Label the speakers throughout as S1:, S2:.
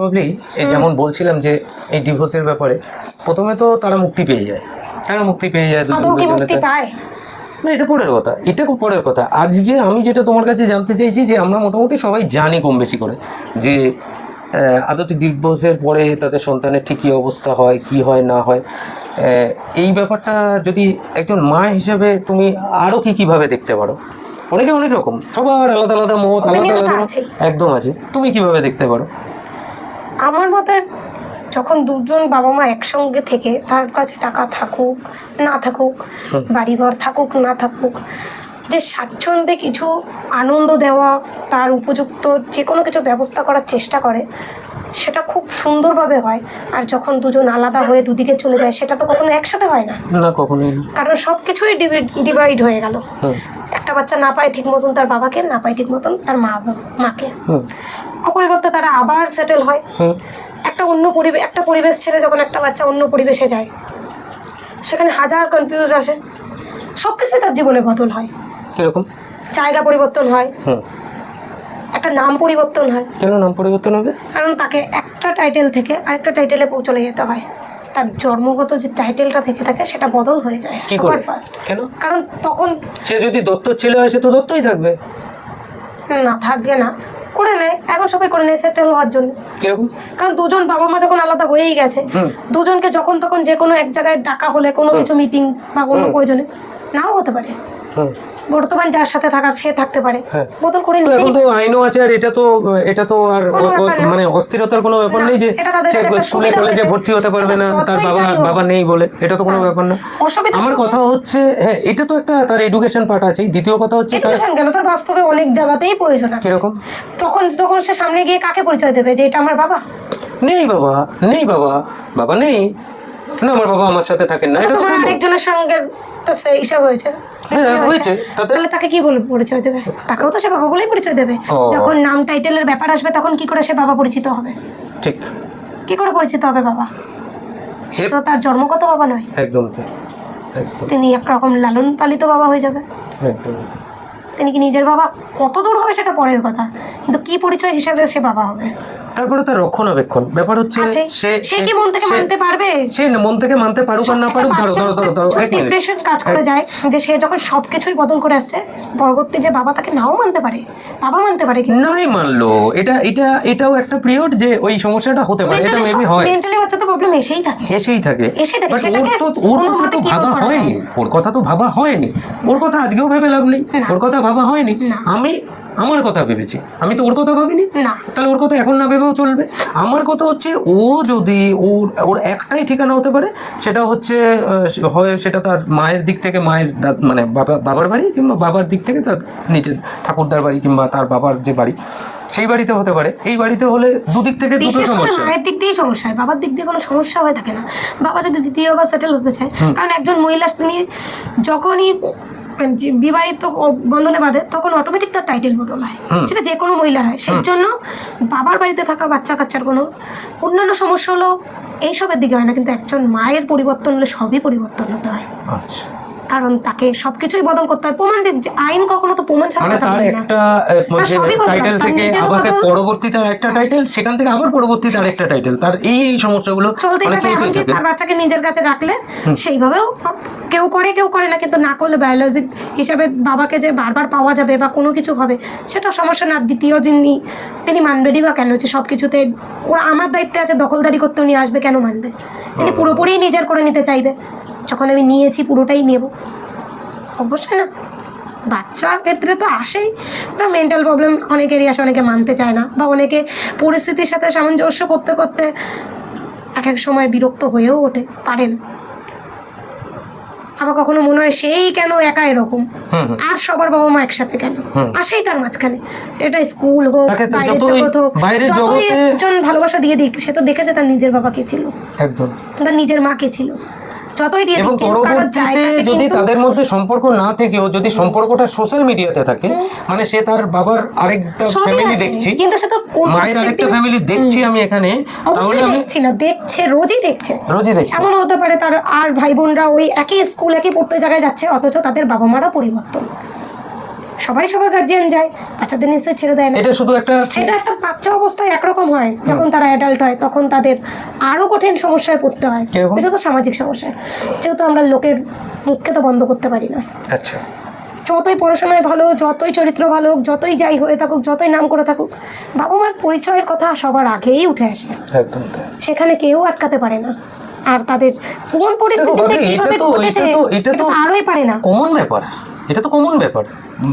S1: Probably এই যেমন বলছিলাম যে এই ডিভোর্সের ব্যাপারে প্রথমে তো তারা মুক্তি পেয়ে যায়। তারা মুক্তি পেয়ে যায় না এটা পরের কথা এটা খুব পরের কথা। আজকে আমি যেটা তোমার কাছে জানতে চাইছি যে আমরা মোটামুটি সবাই জানি কম বেশি করে যে আদতে ডিভোর্সের পরে তাদের সন্তানের ঠিক কী অবস্থা হয় কি হয় না হয়। এই ব্যাপারটা যদি একজন মা হিসেবে তুমি আরও কি কীভাবে দেখতে পারো? অনেকে অনেক রকম সবার আলাদা আলাদা মত আলাদা আলাদা একদম আছে। তুমি কীভাবে দেখতে পারো?
S2: আমার মতে যখন দুজন বাবা মা একসঙ্গে থেকে তার কাছে টাকা থাকুক না থাকুক বাড়িঘর থাকুক না থাকুক যে স্বাচ্ছন্দ্যে কিছু আনন্দ দেওয়া তার উপযুক্ত যে কোনো কিছু ব্যবস্থা করার চেষ্টা করে সেটা খুব সুন্দরভাবে হয়। আর যখন দুজন আলাদা হয়ে দুদিকে চলে যায় সেটা তো কখনো একসাথে হয় না।
S1: না কখনোই
S2: কারণ সব কিছুই ডিভাইড হয়ে গেল। একটা বাচ্চা না পায় ঠিক মতন তার বাবাকে না পায় ঠিক মতন তার মা মাকে।
S1: হুম
S2: অপরিবর্তে তারা আবার সেটেল হয়। একটা অন্য পরিবেশ একটা পরিবেশ ছেড়ে যখন একটা বাচ্চা অন্য পরিবেশে যায় সেখানে হাজার কনফিউজ আসে। সব কিছুই তার জীবনে বদল হয়।
S1: কীরকম?
S2: জায়গা পরিবর্তন হয়।
S1: হুম
S2: একটা নাম পরিবর্তন হয়।
S1: কেন নাম পরিবর্তন হবে?
S2: কারণ তাকে একটা টাইটেল থেকে আরেকটা টাইটেলে পৌঁছলে যেতে হয়। তার জন্মগত যে টাইটেলটা থেকে থাকে সেটা বদল হয়ে যায়
S1: কি করে?
S2: ফার্স্ট
S1: কেন?
S2: কারণ তখন
S1: সে যদি দত্ত ছেলে হয় সে তো দত্তই থাকবে।
S2: না থাকবে না। করে নেয় এখন সবাই করে নেয় সেটেল হওয়ার জন্য। কারণ দুজন বাবা মা যখন আলাদা হয়েই গেছে দুজনকে যখন তখন যে কোনো এক জায়গায় ডাকা হলে কোনো কিছু মিটিং বা কোনো প্রয়োজনে নাও হতে পারে। বর্তমান যার সাথে থাকা সে থাকতে পারে।
S1: হ্যাঁ।
S2: বদল করে
S1: তো
S2: নিতেই
S1: এখন তো আইনও আছে আর এটা তো এটা তো আর। মানে অস্থিরতার কোনো ব্যাপার নেই যে স্কুলে কলেজে ভর্তি হতে পারবে না তার বাবা বাবা নেই বলে এটা তো কোনো ব্যাপার না। আমার কথা হচ্ছে হ্যাঁ এটা তো একটা তার এডুকেশন পার্ট আছে। দ্বিতীয় কথা হচ্ছে তার
S2: এডুকেশন কেন তার বাস্তবে অনেক জায়গাতেই প্রয়োজন আছে।
S1: কীরকম?
S2: তখন তখন সে সামনে গিয়ে কাকে পরিচয় দেবে যে এটা আমার বাবা?
S1: নেই বাবা নেই বাবা বাবা নেই। না আমার বাবা আমার সাথে থাকেন না এটা তো
S2: তোমার
S1: বলব।
S2: আরেকজনের সঙ্গে তো সে হিসাব হয়েছে।
S1: হ্যাঁ, হয়েছে।
S2: তাহলে তাকে কি বলে পরিচয় দেবে? তাকেও তো সে বাবা বলেই পরিচয় দেবে। যখন নাম টাইটেলের ব্যাপার আসবে তখন কি করে সে বাবা পরিচিত হবে?
S1: ঠিক।
S2: কি করে পরিচিত হবে বাবা? সে তো তার জন্মগত বাবা নয়।
S1: একদম একদম।
S2: তিনি একরকম লালন পালিত বাবা হয়ে যাবে।
S1: একদম
S2: তিনি কি নিজের বাবা? কত দূর হবে সেটা পরের কথা। কিন্তু কি পরিচয় হিসাবে সে বাবা হবে?
S1: তারপরে তার রক্ষণাবেক্ষণ। ব্যাপার হচ্ছে সে
S2: সে কি মন থেকে মানতে পারবে?
S1: সে মন থেকে মানতে পারুক আর না পারুক ধরো ধরো ধরো ধরো এক
S2: ডিপ্রেশন কাজ করে যায় যে সে যখন সবকিছুই বদল করে আসছে পরবর্তী যে বাবা তাকে নাও মানতে পারে বাবা মানতে পারে কিন্তু।
S1: নাই মানলো। এটা এটা এটাও একটা পিরিয়ড যে ওই সমস্যাটা হতে পারে এটা মেবি হয়।
S2: মেন্টালি বাচ্চা তো প্রবলেম এসেই থাকে।
S1: এসেই থাকে।
S2: এসেই থাকে,
S1: But ওর তো ওর কথা তো ভাবা হয়নি। ওর কথা তো ভাবা হয়নি। ওর কথা আজকেও ভেবে লাভ নেই। ওর কথা ভাবা হয়নি। আমি আমার কথা ভেবেছি। আমি তো ওর কথা ভাবিনি।
S2: না।
S1: তাহলে ওর কথা এখন না ভেবেও চলবে। আমার কথা হচ্ছে ও যদি ওর ওর একটাই ঠিকানা হতে পারে সেটা হচ্ছে হয় সেটা তার মায়ের দিক থেকে মায়ের মানে বাবা বাবার বাড়ি কিংবা বাবার দিক থেকে তার নিজের ঠাকুরদার বাড়ি কিংবা তার বাবার যে বাড়ি সেই বাড়িতে হতে পারে। এই বাড়িতে হলে দুদিক থেকে দুটো সমস্যা।
S2: মায়ের দিক দিয়েই সমস্যা হয়। বাবার দিক দিয়ে কোনো সমস্যা হয়ে থাকে না। বাবা যদি দ্বিতীয়বার সেটেল হতে চায় কারণ একজন মহিলা তিনি যখনই বিবাহিত ও- বন্ধনে বাঁধে তখন অটোমেটিক তার টাইটেল বদল হয়। সেটা যে কোনো মহিলার হয়। সেই জন্য বাবার বাড়িতে থাকা বাচ্চা কাচ্চার কোনো অন্যান্য সমস্যা হলো এইসবের দিকে হয় না। কিন্তু একজন মায়ের পরিবর্তন হলে সবই পরিবর্তন হতে হয়।
S1: আচ্ছা।
S2: কারণ তাকে সবকিছুই বদল করতে হয়। প্রমাণ দিক আইন কখনো তো প্রমাণ ছাড়া
S1: মানে তার একটা টাইটেল থেকে আবার পরবর্তীতে একটা টাইটেল সেখান থেকে আবার পরবর্তীতে আরেকটা টাইটেল তার এই এই সমস্যাগুলো
S2: চলতেই
S1: মানে
S2: থাকে এমনকি তার বাচ্চাকে নিজের কাছে রাখলে সেইভাবেও কেউ করে কেউ করে না কিন্তু না করলে বায়োলজিক হিসাবে বাবাকে যে বারবার পাওয়া যাবে বা কোনো কিছু হবে সেটা সমস্যা না। দ্বিতীয় যিনি তিনি মানবেনই বা কেন? যে সব কিছুতে ওরা আমার দায়িত্বে আছে দখলদারি করতে উনি আসবে কেন মানবে? তিনি পুরোপুরি নিজের করে নিতে চাইবে। যখন আমি নিয়েছি পুরোটাই নেব। অবশ্যই না বাচ্চার ক্ষেত্রে তো আসেই। বা মেন্টাল প্রবলেম অনেকেরই আসে অনেকে মানতে চায় না বা অনেকে পরিস্থিতির সাথে সামঞ্জস্য করতে করতে এক এক সময় বিরক্ত হয়েও ওঠে পারেন। আবার কখনো মনে হয় সেই কেন একা এরকম। আর সবার বাবা মা একসাথে কেন। আসেই তার মাঝখানে। এটা স্কুল হোক বাইরের জগৎ হোক যতই একজন ভালোবাসা দিয়ে দিক সে তো দেখেছে তার নিজের বাবা কে ছিল।
S1: একদম।
S2: বা নিজের মা কে ছিল। যতই দিয়ে
S1: এবং পরবর্তীতে যদি তাদের মধ্যে সম্পর্ক না থেকেও যদি সম্পর্কটা সোশ্যাল মিডিয়াতে থাকে মানে সে তার বাবার আরেকটা ফ্যামিলি। দেখছি
S2: কিন্তু সে তো
S1: মায়ের আরেকটা ফ্যামিলি দেখছি আমি এখানে তাহলে আমি
S2: দেখছি না দেখছে রোজই দেখছে।
S1: রোজই দেখছে।
S2: এমন হতে পারে তার আর ভাই বোনরা ওই একই স্কুল একই পড়তে জায়গায় যাচ্ছে অথচ তাদের বাবা মারা পরিবর্তন। সবাই সবার গার্জিয়ান যায়। বাচ্চাদের নিশ্চয়ই ছেড়ে দেয় না।
S1: এটা শুধু একটা
S2: এটা একটা বাচ্চা অবস্থায় একরকম হয়। যখন তারা অ্যাডাল্ট হয় তখন তাদের আরও কঠিন সমস্যায় পড়তে হয়? বিশেষত সামাজিক সমস্যায় যেহেতু আমরা লোকের মুখকে তো বন্ধ করতে পারি না।
S1: আচ্ছা।
S2: যতই পড়াশোনায় ভালো যতই চরিত্র ভালো হোক যতই যাই হয়ে থাকুক যতই নাম করে থাকুক বাবা মার পরিচয়ের কথা সবার আগেই উঠে আসে। সেখানে কেউ আটকাতে পারে না। আর তাদের কোন পরিস্থিতিতে
S1: এটা
S2: কীভাবে
S1: তো-
S2: ঘটেছে
S1: এটা তো-
S2: আরোই পারে না।
S1: কমন ব্যাপার এটা তো কমন ব্যাপার।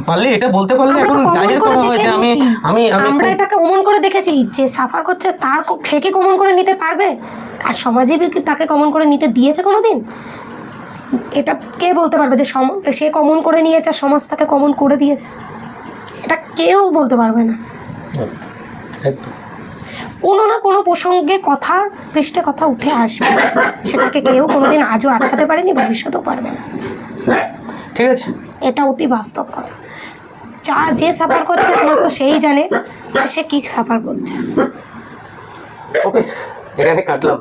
S1: পারলে এটা বলতে পারলে এখন জাহির
S2: করে
S1: করা হয় আমি আমি আমি
S2: আমরা এটাকে কমন করে দেখেছি যে সাফার করছে তার ক- সে কি কমন করে নিতে পারবে? আর সমাজে কি তাকে কমন করে নিতে দিয়েছে কোনোদিন? এটা কে বলতে পারবে যে সম- সে কমন করে নিয়েছে আর সমাজ তাকে কমন করে দিয়েছে? এটা কেউ বলতে পারবে না।
S1: একদম।
S2: কোনো না কোনো প্রসঙ্গে কথা পৃষ্ঠে কথা উঠে আসবে। সেটাকে কেউ কোনোদিন আজও আটকাতে পারেনি ভবিষ্যতেও পারবে না।
S1: ঠিক আছে।
S2: এটা অতি বাস্তব কথা। যা যে সাফার করছে তো সেই জানে সে কি সাফার করছে।
S1: ওকে এটা আমি কাটলাম।